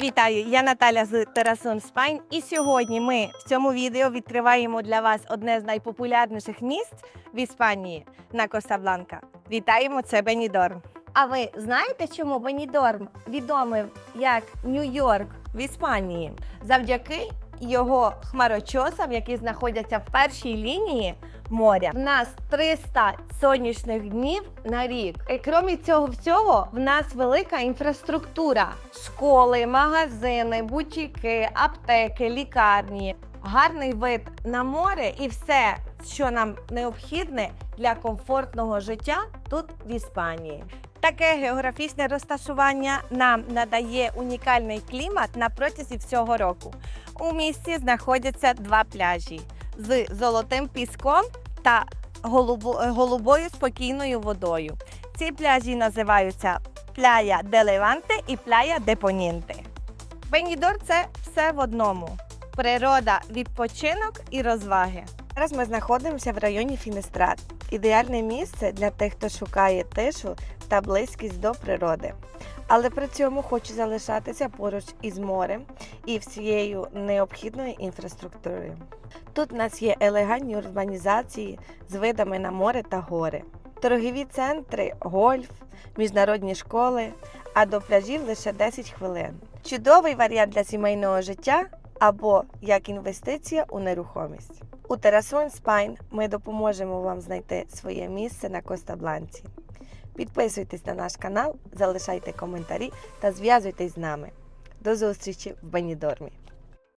Вітаю, я Наталя з Терасун Спайн. І сьогодні ми в цьому відео відкриваємо для вас одне з найпопулярніших місць в Іспанії на Косабланка. Вітаємо, це Бенідорм. А ви знаєте, чому Бенідорм відомий як Нью-Йорк в Іспанії? Завдяки його хмарочосам, які знаходяться в першій лінії моря. В нас 300 сонячних днів на рік. І крім цього всього, в нас велика інфраструктура: школи, магазини, бутіки, аптеки, лікарні. Гарний вид на море і все, що нам необхідне для комфортного життя тут в Іспанії. Таке географічне розташування нам надає унікальний клімат на протязі всього року. У місті знаходяться два пляжі з золотим піском та голубо- голубою спокійною водою. Ці пляжі називаються Пляя де Леванте і Пляя де Понінте. Бенідор це все в одному: природа, відпочинок і розваги. Зараз ми знаходимося в районі Фінестрат. Ідеальне місце для тих, хто шукає тишу та близькість до природи. Але при цьому хоче залишатися поруч із морем і всією необхідною інфраструктурою. Тут у нас є елегантні урбанізації з видами на море та гори, торгові центри, гольф, міжнародні школи, а до пляжів лише 10 хвилин. Чудовий варіант для сімейного життя або як інвестиція у нерухомість. У Terrasun Spine ми допоможемо вам знайти своє місце на Коста-Бланці. Підписуйтесь на наш канал, залишайте коментарі та зв'язуйтесь з нами. До зустрічі в Бенідормі!